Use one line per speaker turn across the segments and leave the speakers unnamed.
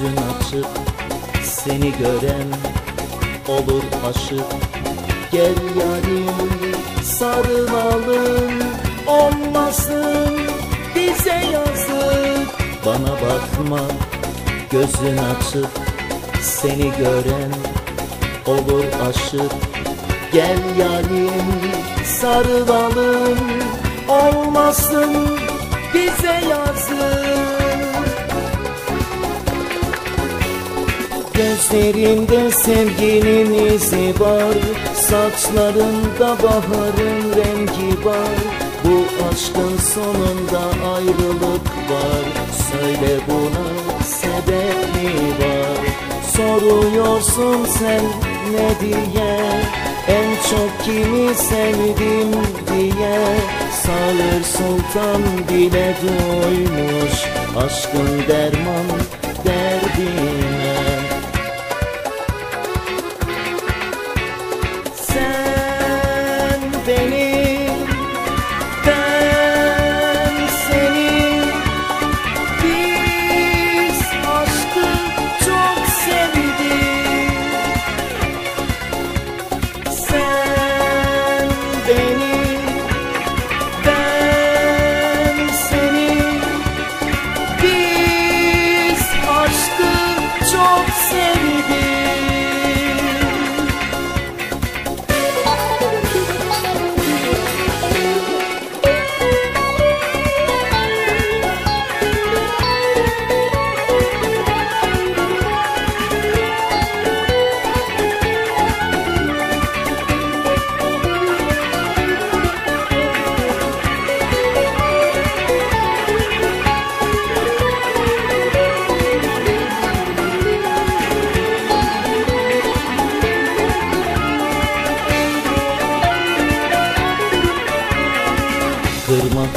Gözün açık seni gören olur aşık. Gel yarim sarılalım olmasın bize yazık. Bana bakma gözün açık seni gören olur aşık. Gel yarim sarılalım olmasın bize yazık Gözlerinde sevginin izi var. Saçlarında baharın rengi var. Bu aşkın sonunda ayrılık var. Söyle buna sebep mi var. Soruyorsun sen ne diye? En çok kimi sevdim diye? Sağır Sultan bile doymuş Aşkın derman derdine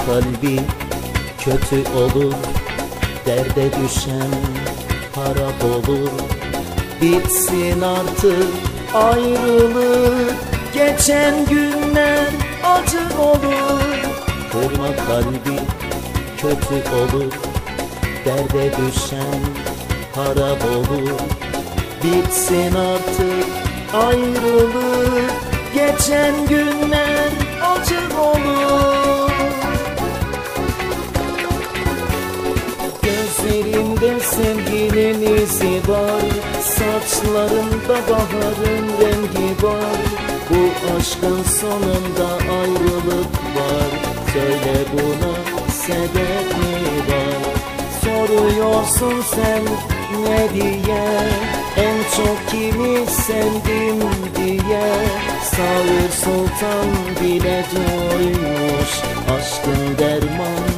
Kırma kalbi kötü olur Derde düşen harap olur Bitsin artık ayrılık Geçen günler acı olur. Kırma kalbi kötü olur Derde düşen harap olur Bitsin artık ayrılık Geçen günler var Saçlarında baharın rengi var. Bu aşkın sonunda ayrılık var. Söyle buna sebep mi var? Soruyorsun sen ne diye? En çok kimi sevdim diye? Sağır Sultan bile doymuş Aşkın derman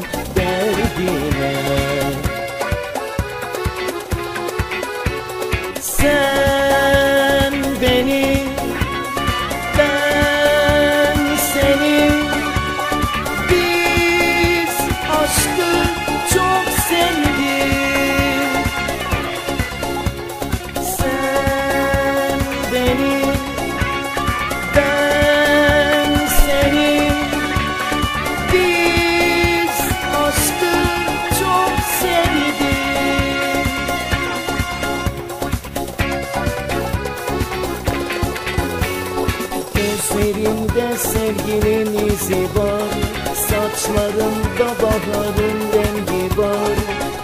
Gözlerimde sevginin izi var. Saçlarımda baharın rengi var.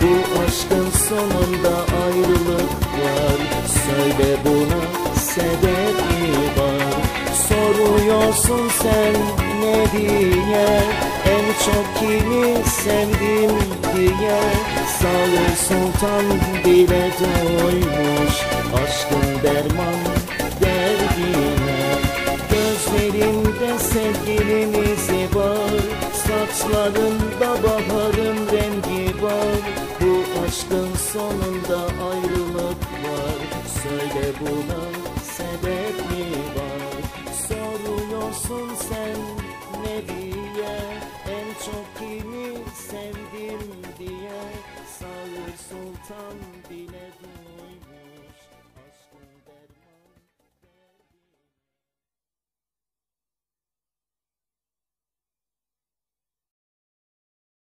Bu aşkın sonunda ayrılık var. Söyle buna sebep mi var. Soruyorsun sen ne diye? En çok kimi sevdim diye? Sağır Sultan bile doymuş. Aşkın derman derdine Gözlerinde sevginin izi var Saçlarında baharın rengi var. Bu aşkın sonunda ayrılık var. Söyle buna sebep mi var? Soruyorsun sen ne diye? En çok kimi sevdim diye? Sağır Sultan bile dur